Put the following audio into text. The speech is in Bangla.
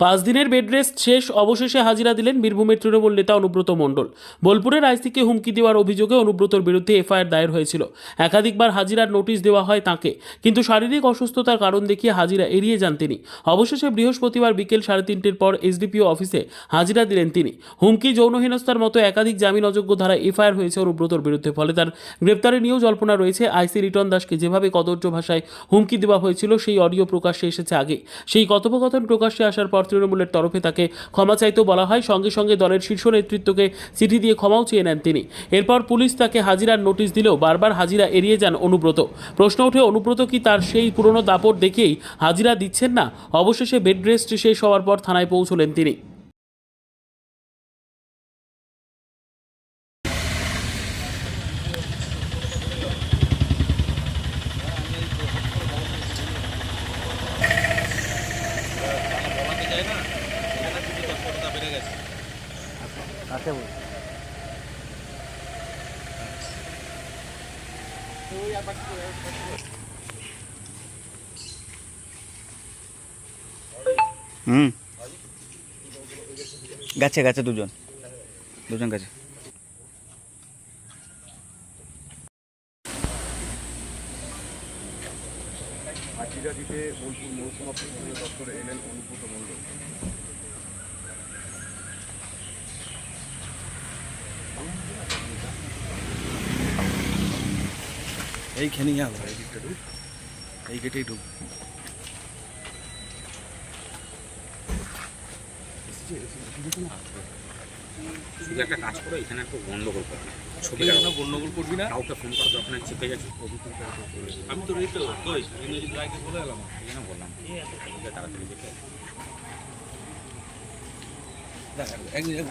পাঁচ দিনের বেড রেস্ট শেষ, অবশেষে হাজিরা দিলেন বীরভূমের তৃণমূল নেতা অনুব্রত মণ্ডল। বোলপুরের আইসিকে হুমকি দেওয়ার অভিযোগে অনুব্রতর বিরুদ্ধে এফআইআর দায়ের হয়েছিল। একাধিকবার হাজিরার নোটিশ দেওয়া হয় তাকে, কিন্তু শারীরিক অসুস্থতার কারণ দেখিয়ে হাজিরা এড়িয়ে যান তিনি। অবশেষে বৃহস্পতিবার বিকেল সাড়ে তিনটের পর এসডিপিও অফিসে হাজিরা দিলেন তিনি। হুমকি যৌনহীনস্তার মতো একাধিক জামিন অযোগ্য ধারা এফআইআর হয়েছে অনুব্রতর বিরুদ্ধে, ফলে তার গ্রেপ্তারে নিয়েও জল্পনা রয়েছে। আইসি রিটন দাসকে যেভাবে কদর্য ভাষায় হুমকি দেওয়া হয়েছিল, সেই অডিও প্রকাশ্যে এসেছে আগে। সেই কথোপকথন প্রকাশ্যে আসার পর তৃণমূলের তরফে তাকে ক্ষমা চাইতেও বলা হয়। সঙ্গে সঙ্গে দলের শীর্ষ নেতৃত্বকে চিঠি দিয়ে ক্ষমাও চেয়ে নেন তিনি। এরপর পুলিশ তাকে হাজিরার নোটিশ দিলেও বারবার হাজিরা এড়িয়ে যান অনুব্রত। প্রশ্ন ওঠে, অনুব্রত কি তার সেই পুরনো দাপট দেখেই হাজিরা দিচ্ছেন না? অবশেষে বেড রেস্ট শেষ হওয়ার পর থানায় পৌঁছলেন তিনি। কাকে বল। হুম। গেছে গেছে দুজন। দুজন গাছে। হাজিরা দিতে বোলপুর মহকুমা দপ্তরে এলেন অনুব্রত মণ্ডল। এইখানেই আলো। এই গেটটা ঢুক এই গেটেই ঢুক। শুধু একটা কাজ করো এখানে একটু গন্ডগোল করবে ছবি গন্ডগোল করবি না। কাউকে ফোন করা নেই চেপে গেছে আমি তো রেট কই ইংরেজি ড্রাইকে বলে এলাম এই জন্য বললাম। তাড়াতাড়ি দেখে এক মিনিট